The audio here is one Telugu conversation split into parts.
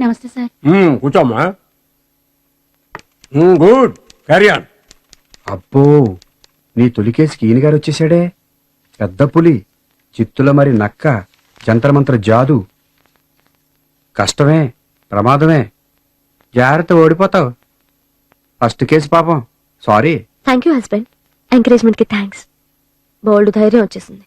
నమస్తే సార్. మ్మ్, కూర్చోమ్మా. మ్మ్, గుడ్. క్యారీ ఆన్ అబ్బో నీ తొలి కేసుకి ఈయన గారు వచ్చేసాడే పెద్ద పులి చిత్తుల మరి నక్క జంతరమంత్ర జాదు. కష్టమే ప్రమాదమే. జాగ్రత్త ఓడిపోతావు. ఫస్ట్ కేసు పాపం. సారీ థ్యాంక్ యూ హస్బెండ్ ఎంకరేజ్మెంట్కి థ్యాంక్స్ బోల్డ్ ధైర్యం వచ్చేసింది.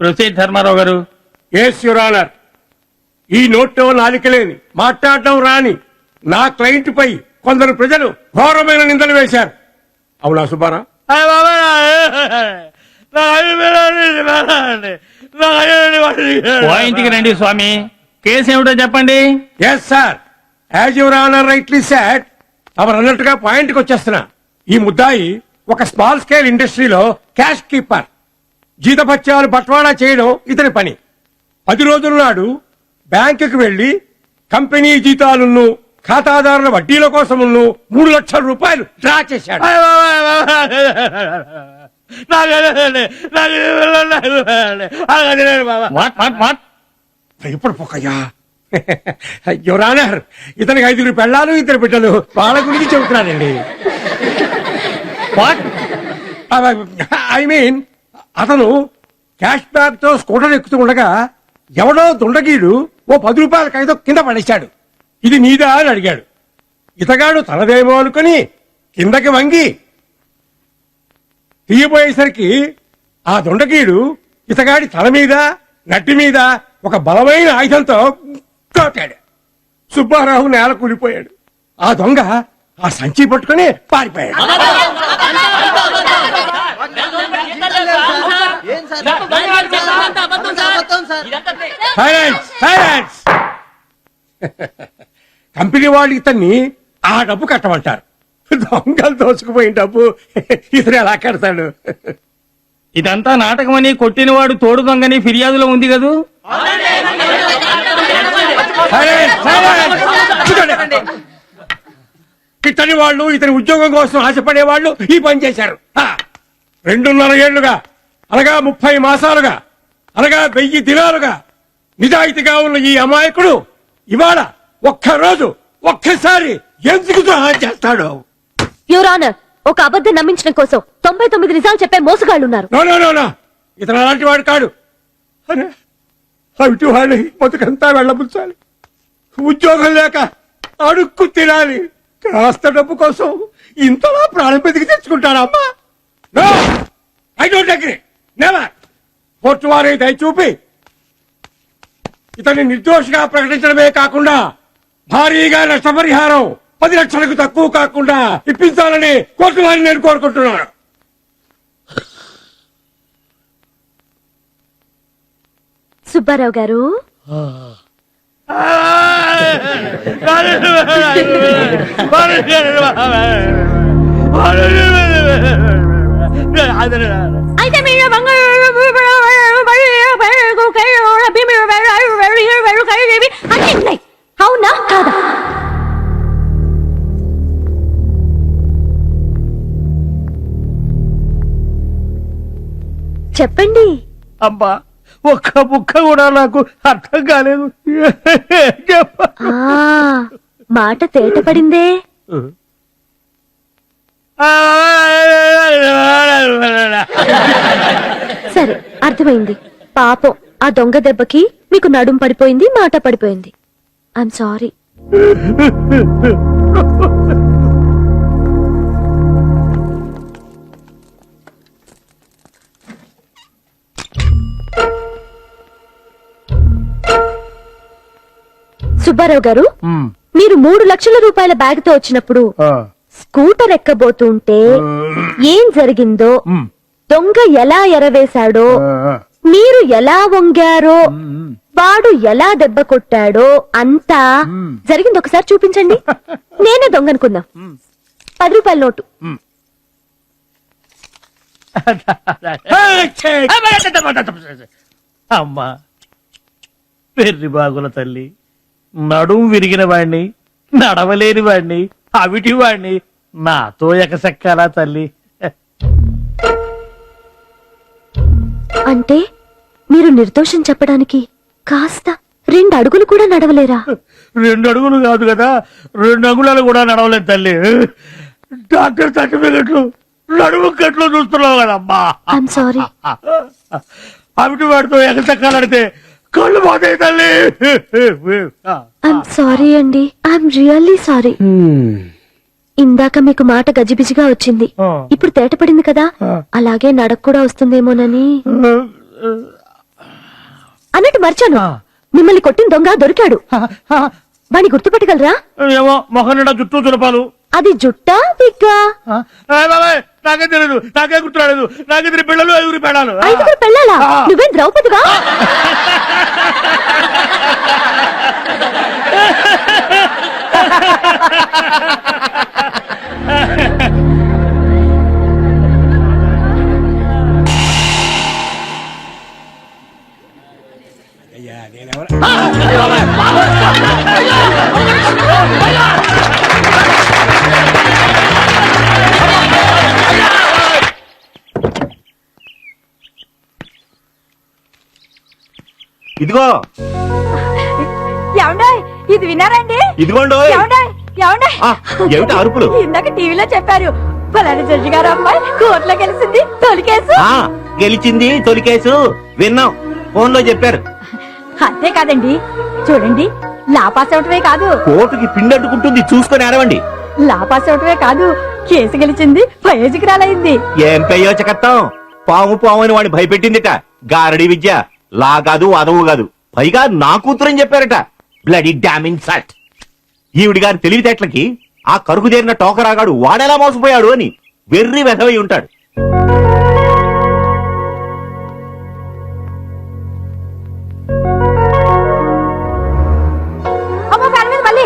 ప్రొసీడ్ ధర్మారావు గారు ఎస్ యువర్ ఆనర్ ఈ నోట్లో నాలికలేని మాట్లాడటం రాని నా క్లయింట్ పై కొందరు ప్రజలు ఘోరమైన నిందలు వేశారు. అవునా సుబ్బారా పాయింట్కి రండి స్వామి. కేసు ఏమిటో చెప్పండి. Yes sir as your honour rightly sat our అన్నట్టుగా పాయింట్కి వచ్చేస్తున్నా. ఈ ముద్దాయి ఒక స్మాల్ స్కేల్ ఇండస్ట్రీలో క్యాష్ కీపర్ జీతపత్యాలు బట్వాడా చేయడం ఇతని పని. పది రోజుల నాడు బ్యాంకుకి వెళ్ళి కంపెనీ జీతాలను ఖాతాదారుల వడ్డీల కోసమును మూడు లక్షల రూపాయలు డ్రా చేశాడు. ఇప్పుడు పొక్కయ్యా యువర్ ఆనర్ ఇతనికి ఐదుగురు పెళ్ళాలు ఇద్దరు బిడ్డలు వాళ్ళ గురించి చెబుతున్నానండి. ఐ మీన్ అతను క్యాష్ బ్యాగ్తో స్కూటర్ ఎక్కుతూ ఉండగా ఎవడో దుండగీడు ఓ పది రూపాయల కాగితం కింద పడేశాడు. ఇది నీదా అని అడిగాడు. ఇతగాడు తనదేమో అనుకుని కిందకి వంగి తీయబోయేసరికి ఆ దొండగీడు ఇతగాడి తల మీద నట్టి మీద ఒక బలమైన ఆయుధంతో కొట్టాడు సుబ్బారావు నేల కూలిపోయాడు. ఆ దొంగ ఆ సంచి పట్టుకుని పారిపోయాడు. సైలెన్స్ సైలెన్స్ కంపెనీ వాళ్ళు ఇతన్ని ఆ డబ్బు కట్టమంటారు. దొంగలు దోసుకుపోయిన డబ్బు ఇతను ఎలా కడతాడు? ఇదంతా నాటకమని కొట్టినవాడు తోడు దొంగని ఫిర్యాదులో ఉంది కదూ. ఇతని వాళ్ళు ఇతని ఉద్యోగం కోసం ఆశపడే వాళ్ళు ఈ పని చేశారు. రెండున్నర ఏళ్ళుగా అనగా ముప్పై మాసాలుగా అనగా వెయ్యి దినాలుగా నిజాయితీగా ఉన్న ఈ అమాయకుడు ఇవాళ ఒక్క రోజు ఒక్కసారి ఎందుకు ద్రోహం చేస్తాడు? యువర్ ఆనర్ ఒక అబద్ధం నమ్మించడం కోసం తొంభై తొమ్మిది నిజాలు చెప్పే మోసగాళ్ళు ఉన్నారు నో నో నో నో. ఇతను అలాంటి వాడు కాడు. అరే అవిటి వాడి బతుకంతా వెళ్ళబుచ్చాలి ఉద్యోగం లేక అడుక్కు తినాలి. కాస్త డబ్బు కోసం ఇంతలా ప్రాణం బతికి తెచ్చుకుంటాడమ్మా no I don't agree never court వారి దయ చూపి ఇతన్ని నిర్దోషిగా ప్రకటించడమే కాకుండా భారీగా నష్టపరిహారం పది లక్షలకు తక్కువ కాకుండా ఇప్పించాలని కోర్టు వారిని నేను కోరుకుంటున్నాను. సుబ్బారావు గారు. అయితే మీరు అన్నీ ఉన్నాయి. అవునా? కాదా? చెప్పండి. అబ్బా ఒక్క ముక్క కూడా నాకు అర్థం కాలేదు. మాట తేట పడిందే సరే అర్థమైంది. పాపం ఆ దొంగ దెబ్బకి మీకు నడుం పడిపోయింది మాట పడిపోయింది. ఐఎమ్ సారీ సుబ్బారావు గారు మీరు మూడు లక్షల రూపాయల బ్యాగ్తో వచ్చినప్పుడు స్కూటర్ ఎక్కబోతుంటే ఏం జరిగిందో దొంగ ఎలా ఎరవేశాడో మీరు ఎలా వంగారో వాడు ఎలా దెబ్బ కొట్టాడో అంతా జరిగింది. ఒకసారి చూపించండి. నేనే దొంగ అనుకుందాం. పది రూపాయల నోటు. అమ్మా పెర్రి బాగుల తల్లి నడుం విరిగిన వాణ్ణి నడవలేని వాణ్ణి అవిటి వాణ్ణి నాతో ఎకసెక్కాలా తల్లి? అంటే మీరు నిర్దోషం చెప్పడానికి కాస్త రెండు అడుగులు కూడా నడవలేరా? రెండు అడుగులు కాదు కదా రెండు అంగుళాలు కూడా నడవలేదు తల్లి. డాక్టర్ సర్టిఫికెట్లు నడుము కట్లు చూస్తున్నావు కదమ్మా. సారీ అవిటి వాడితో ఎగసెక్కాలంటే కళ్ళు పోతాయి తల్లి. ఐఎమ్ సారీ అండి ఐఎమ్ రియల్లీ సారీ. ఇందాక మీకు మాట గజిబిజిగా వచ్చింది. ఇప్పుడు తేటపడింది కదా? అలాగే నడక కూడా వస్తుందేమోనని అన్నట్టు మర్చాను. మిమ్మల్ని కొట్టిన దొంగ దొరికాడు. వాణ్ణి గుర్తుపెట్టగలరా? ఏమో మొహం నిండా చుట్టూ చులపాలు అది జుట్టా బాబాయ్, నాకే తెలియదు నాకే గుర్తురాలేదు నాకే తెలియదు పిల్లలు ఐదుగురు పెడాలు. ఐదుగురు పెళ్ళాలా. నువ్వేం ద్రౌపదిగా ఇదిగో. ఏమండాయ్ ఇది విన్నారండి? ఇదిగోండు. ఏమండాయ్ ఏమండాయ్. ఆ, ఏమిటి అరుపులు? ఇందాక టీవీలో చెప్పారు ఫలానా జడ్జి గారు అమ్మాయి కోర్టులో గెలిచింది తొలి కేసు. ఆ గెలిచింది తొలి కేసు. విన్నాం. ఫోన్లో చెప్పారు. అంతే కాదండి. చూడండి లాపాస్ అవటమే కాదు. కోర్టుకి పిండట్టుకుంటుంది చూసుకొని ఆడవండి లాపాస్ అవటమే కాదు కేసు గెలిచింది ప్రయోజకురాలైంది ఏం పెయ్యోచకత్తం పాము పాము అని వాడిని భయపెట్టిందిట. గారడి విద్య. లా కాదు అదవు కాదు పైగా నా కూతురని చెప్పారట. బ్లడీ డామింగ్ సట్ ఈవిడి గారి తెలివితేటలకి ఆ కరుకు చేరిన టోకరాగాడు వాడెలా మోసపోయాడు అని వెర్రి వెధవై ఉంటాడు.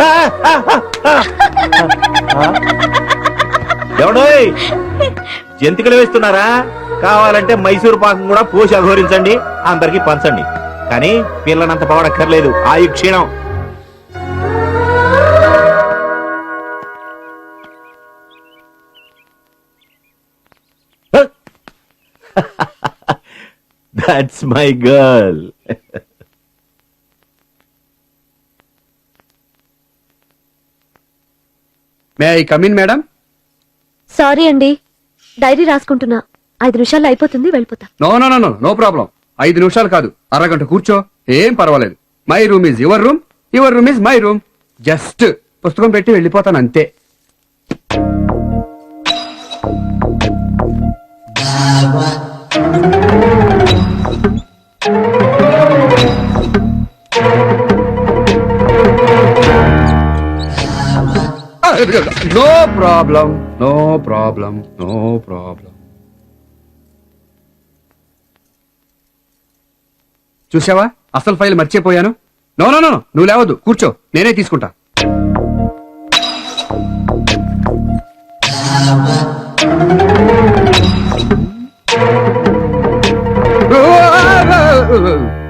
ఎవడోయ్? జంతికలు వేస్తున్నారా? కావాలంటే మైసూరు పాకం కూడా పోసి అఘోరించండి అందరికి పంచండి. కానీ పిల్లనంత పవడక్కర్లేదు ఆయు క్షీణం. That's my girl may I come in madam sorry అండి డైరీ రాసుకుంటున్నా. ఐదు నిమిషాల్లో అయిపోతుంది వెళ్ళిపోతా. No no no no problem. ఐదు నిమిషాలు కాదు. అరగంట కూర్చో. ఏం పర్వాలేదు. My room is your room your room is my room just పుస్తకం పెట్టి వెళ్ళిపోతాను అంతే. No problem. No problem. No problem. చూసావా అసలు ఫైల్ మర్చిపోయాను. నో నో నో నువ్వు లేవద్దు. కూర్చో. నేనే తీసుకుంటా. Oh,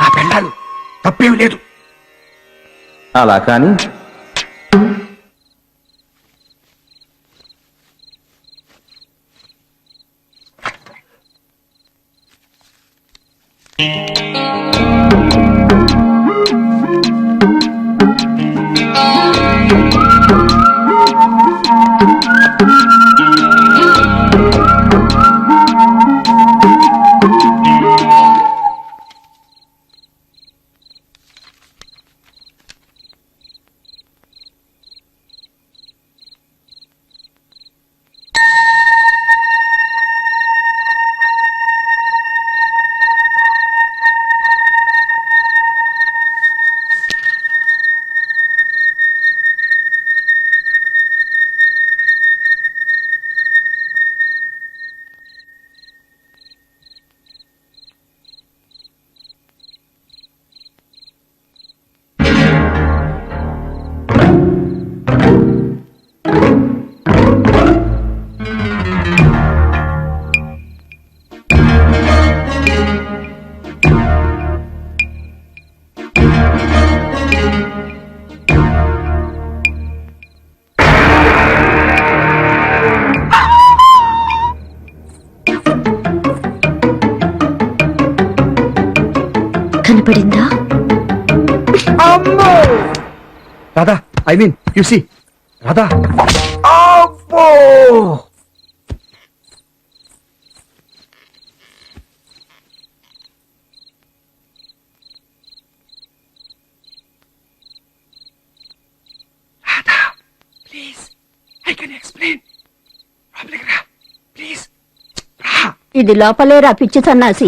నా పెళ్ళాలు తప్పేమి లేదు. అలా కానీ కనపడిందా? Radha I mean you see. Radha. అబ్బో ఇది లోపలే రా పిచ్చి సన్నాసి?